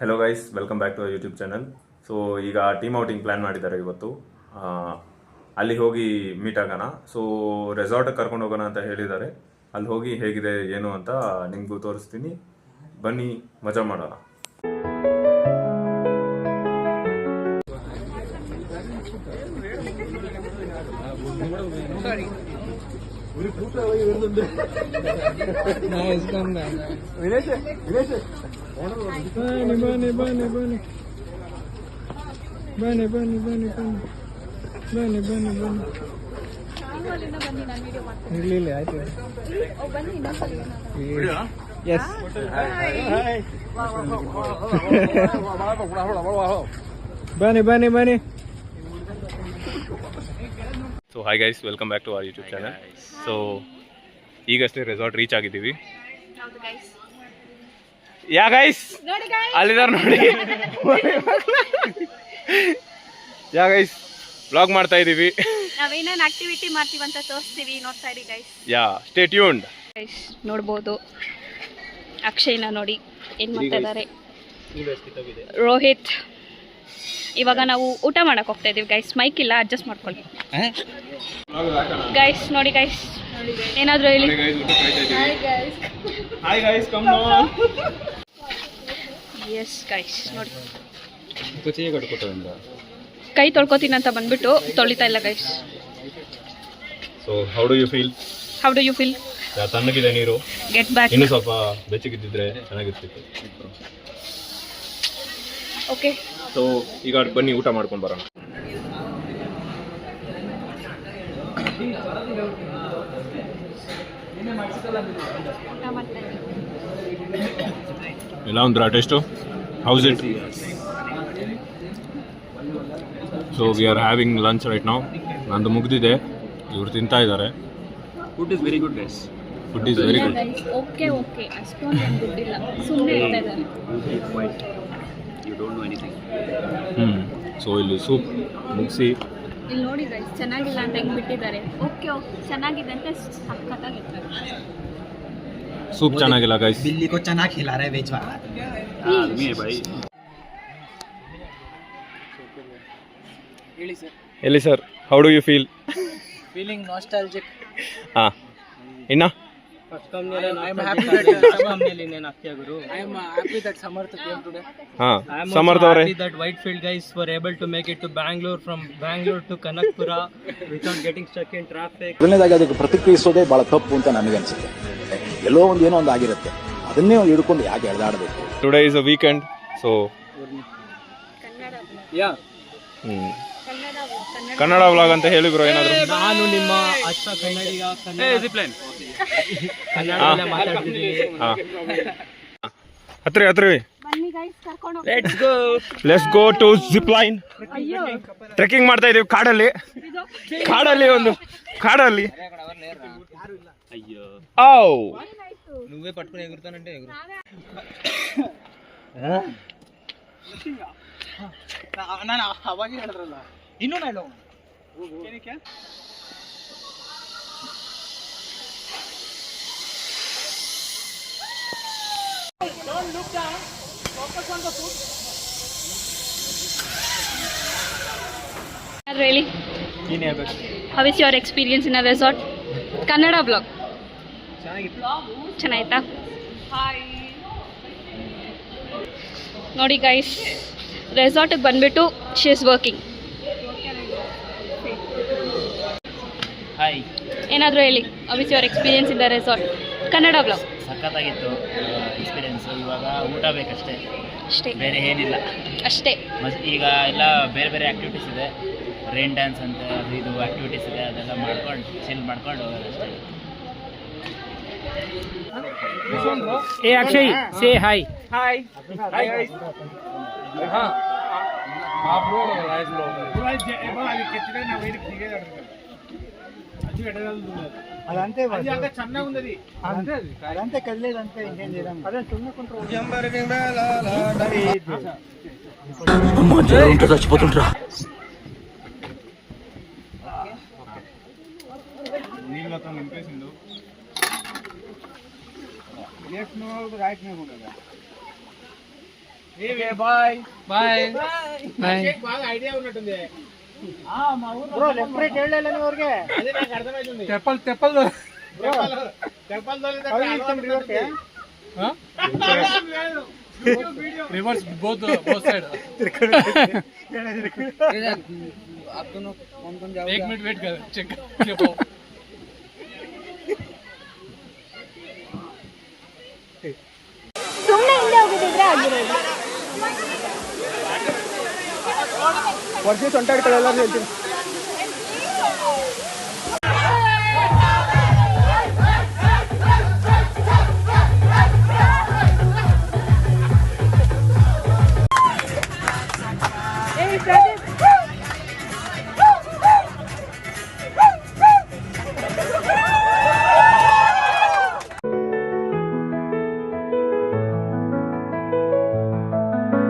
Hello guys welcome back to YouTube channel so ಈಗ team outing plan ಮಾಡಿದ್ದಾರೆ ಇವತ್ತು. ಅಲ್ಲಿ ಹೋಗಿ ಮೀಟ್ ಆಗೋಣ. ಸೊ ರೆಸಾರ್ಟಿಗೆ ಕರ್ಕೊಂಡು ಹೋಗೋಣ ಅಂತ ಹೇಳಿದ್ದಾರೆ. ಅಲ್ಲಿ ಹೋಗಿ ಹೇಗಿದೆ, ಏನು ಅಂತ ನಿಮಗೂ ತೋರಿಸ್ತೀನಿ. ಬನ್ನಿ, ಮಜಾ ಮಾಡೋಣ. Nice, come back. Bani, bani, ಬನ್ನಿ ಬನ್ನಿ. ಬನ್ನಿ ಬನ್ನಿ ಬನ್ನಿ ಬನ್ನಿ ನಾನು ವಿಡಿಯೋ ಮಾಡ್ತೀನಿ ಇರ್ಲಿ ಇಲ್ಲ ಆಯ್ತು ಬನ್ನಿ. ಎಸ್ ಬನ್ನಿ ಬನ್ನಿ ಬನ್ನಿ so hi guys welcome back to our YouTube channel so ಈಗಷ್ಟೇ ರೆಸಾರ್ಟ್ ರೀಚ್ ಆಗಿದ್ದೀವಿ. ಯಾ ಗೈಸ್ ಅಲ್ಲಿದ್ದಾರೆ ನೋಡಿ ಯಾ ಗೈಸ್ ಬ್ಲಾಗ್ ಮಾಡ್ತಾ ಇದ್ದೀವಿ ನಾವೇನೇನು ಆಕ್ಟಿವಿಟಿ ಮಾಡ್ತೀವಿ ಅಂತ ತೋರಿಸ್ತೀವಿ ನೋಡ್ತಾ ಇರಿ guys yeah stay tuned guys ನೋಡ್ಬೋದು. ಅಕ್ಷಯ್ನ ನೋಡಿ ಏನು ಮಾಡ್ತಾ ಇದ್ದಾರೆ ರೋಹಿತ್. ಇವಾಗ ನಾವು ಊಟ ಮಾಡಕ್ ಹೋಗ್ತಾ ಇದೀವಿ ಗೈಸ್ ಮೈಕ್ ಇಲ್ಲ ಅಡ್ಜಸ್ಟ್ ಮಾಡ್ಕೊಳ್ಳಿ. ಗೈಸ್ ನೋಡಿ ಗೈಸ್ ಏನಾದರೂ ಹೇಳಿ? ಎಸ್ ಗೈಸ್ ನೋಡಿ. ಕೈ ತೊಳ್ಕೊತೀನಿ ಅಂತ ಬಂದ್ಬಿಟ್ಟು ತೊಳಿತಾ ಇಲ್ಲ guys so how do you feel how do you feel ತಣ್ಣಗಿದೆ ನೀರು. ಗೆಟ್ ಬ್ಯಾಕ್ ಇನ್ನು ಸ್ವಲ್ಪ ಬೆಚ್ಚಗಿದ್ದಿದ್ರೆ ಚೆನ್ನಾಗಿರ್ತಿತ್ತು. ಓಕೆ ಸೊ ಈಗ ಬನ್ನಿ ಊಟ ಮಾಡ್ಕೊಂಡು ಬರೋಣ. ಎಲ್ಲ ಒಂದ್ರ taste? How's it so we are having lunch right ನಾವು ನಂದು ಮುಗ್ದಿದೆ. ಇವ್ರು ತಿಂತಾ ಇದ್ದಾರೆ. Food is very good guys food is very good okay okay ಅಷ್ಟೊಂದು ಗುಡ್ ದುಡ್ಡಿಲ್ಲ ಸುಮ್ಮನೆ ಇರ್ತಾ ಇದ್ದಾರೆ quiet you don't know anything ಹ್ಞೂ ಸೊ ಇಲ್ಲಿ ಸೂಪ್ ಮುಗಿಸಿ ಇಲ್ಲಿ ನೋಡಿ ಗೈಸ್ ಚೆನ್ನಾಗಿಲ್ಲ ಅಂತ ಹೆಂಗ್ ಬಿಟ್ಟಿದ್ದಾರೆ ಓಕೆ ಓಕೆ ಚೆನ್ನಾಗಿದೆ ಅಂತ ಸಖತ್ತಾಗಿರ್ತಾರೆ ಸೂಪ್ ಚೆನ್ನಾಗಿಲ್ಲ ಗೈಸ್ बिल्ली को चना खिला रहे बेचवा ಆದ್ಮಿ ಬೈ ಹೇಳಿ ಸರ್ ಎಲ್ಲಿ sir how do you feel feeling nostalgic ಹಾಂ ಇನ್ನ ಅಷ್ಟು ಇನ್ನೇನು ಅಕ್ಕಿ ಆಗೋದು ಐಟ್ ಸಮರ್ಥ ಸಮರ್ಥ ಆ Rai that Whitefield guys for able to make it Bengaluru from Bangalore to Kanakapura ವಿಚಾರ್ getting stuck in traffic ಕಡೆದಾಗ ಅದಕ್ಕೆ ಪ್ರತಿಕ್ರಿಯಿಸೋದೇ ಬಹಳ ತಪ್ಪು ಅಂತ ನಮಗೆ ಅನಿಸುತ್ತೆ. ಎಲ್ಲೋ ಒಂದು ಏನೋ ಒಂದು ಆಗಿರುತ್ತೆ. ಅದನ್ನೇ ಒಂದು ಹಿಡ್ಕೊಂಡು ಯಾಕೆ ಆಡಬೇಕು today is a weekend so yeah hmm. Kannada Kannada Kannada vlog ಅಂತ ಹೇಳಿ ಬ್ರೋ ಏನಾದ್ರು ನಾನು ನಿಮ್ಮ ಅಚ್ಚ ಕನ್ನಡಿಗ ಕನ್ನಡ ಕನ್ನಡದಲ್ಲೇ ಮಾತಾಡ್ತಿದ್ದೀನಿ ಹಾಂ ಹತ್ರಿ ಹತ್ರಿ ಬನ್ನಿ ಗೈಸ್ ಕರ್ಕೊಂಡು let's go let's go to zip line ಅಯ್ಯೋ ಟ್ರೆಕ್ಕಿಂಗ್ ಮಾಡ್ತಾ ಇದೀವಿ ಕಾಡಲ್ಲಿ ಕಾಡಲ್ಲಿ ಒಂದು ಕಾಡಲ್ಲಿ ಅಯ್ಯೋ ಔ నువ్వే పట్టుకుని ఎగురుతానంటే ఎగురు ನಾನು ಅವಾಗ ಹೇಳಿದ್ರಲ್ಲ ಇನ್ನೂ ಹೇಳಿ? How is your experience in a resort Kannada blog ಚೆನ್ನಾಯ್ತಾ ನೋಡಿ ಗೈಸ್ ರೆಸಾರ್ಟಿಗೆ ಬಂದ್ಬಿಟ್ಟು ಶಿ ಇಸ್ ವರ್ಕಿಂಗ್ ಹಾಯ್ ಏನಾದರೂ ಹೇಳಿ ಅವಿಸಿ ಅವ್ರ ಎಕ್ಸ್ಪೀರಿಯನ್ಸ್ ಇದ್ದಾರೆ ರೆಸಾರ್ಟ್ ಕನ್ನಡ ಬ್ಲಾಗ್ ಸಖತ್ತಾಗಿತ್ತು ಎಕ್ಸ್ಪೀರಿಯನ್ಸ್ ಇವಾಗ ಊಟ ಬೇಕಷ್ಟೇ ಅಷ್ಟೇ ಬೇರೆ ಏನಿಲ್ಲ ಅಷ್ಟೇ ಈಗ ಎಲ್ಲ ಬೇರೆ ಬೇರೆ ಆಕ್ಟಿವಿಟೀಸ್ ಇದೆ ರೈನ್ ಡ್ಯಾನ್ಸ್ ಅಂತ ಅದು ಇದು ಆಕ್ಟಿವಿಟೀಸ್ ಇದೆ ಅದೆಲ್ಲ ಮಾಡ್ಕೊಂಡು ಚಿಲ್ ಮಾಡ್ಕೊಂಡು ಅಷ್ಟೇ ಏ Akshay say hi hi hi ಹಾಂ आप लोग అదంతే అదంతే కదిలేదు అంతే ఇంకేం చేయడం అదే తుమ్ముకుంటారు చచ్చిపోతుంటారా నీళ్ళు బాగా ఐడియా ఉన్నట్టుంది. ತೆಪ್ಪಲ್ ತೆಪ್ಪಲ್ ರಿವರ್ಸ್ ಬೋತ್ ಬೋತ್ ಸೈಡ್ एक मिनट वेट कर चेक चेक ಸುಮ್ಮನೆ ಹಿಂದೆ ಹೋಗಿದ್ರೆ ಆಗಿರೋದು वर्षी सॉन्टॅक्ट कळायला मिळतील